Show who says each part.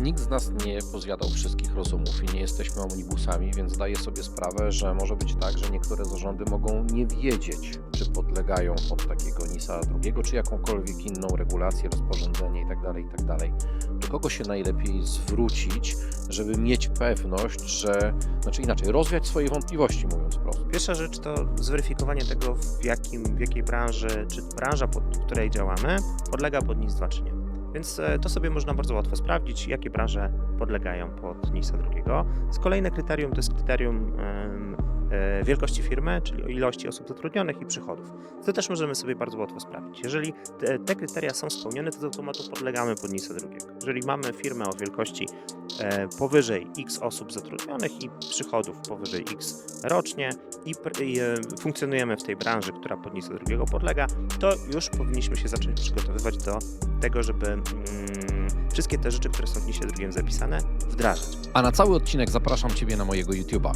Speaker 1: Nikt z nas nie pozjadał wszystkich rozumów i nie jesteśmy omnibusami, więc zdaję sobie sprawę, że może być tak, że niektóre zarządy mogą nie wiedzieć, czy podlegają pod takiego NISA drugiego, czy jakąkolwiek inną regulację, rozporządzenie itd., itd. Do kogo się najlepiej zwrócić, żeby mieć pewność, że, znaczy inaczej, rozwiać swoje wątpliwości, mówiąc prosto.
Speaker 2: Pierwsza rzecz to zweryfikowanie tego, w, jakim, w jakiej branży, czy branża, pod której działamy, podlega pod NIS 2 czy nie. Więc e, to sobie można bardzo łatwo sprawdzić, jakie branże podlegają pod NISA drugiego. Z kolejne kryterium to jest kryterium e, wielkości firmy, czyli ilości osób zatrudnionych i przychodów. To też możemy sobie bardzo łatwo sprawdzić. Jeżeli te, te kryteria są spełnione, to z automatu podlegamy pod NISA drugiego. Jeżeli mamy firmę o wielkości e, powyżej x osób zatrudnionych i przychodów powyżej x rocznie i, i e, funkcjonujemy w tej branży, która pod NISA drugiego podlega, to już powinniśmy się zacząć przygotowywać do tego, żeby mm, wszystkie te rzeczy, które są w NISie drugim zapisane, wdrażać.
Speaker 1: A na cały odcinek zapraszam Ciebie na mojego YouTube'a.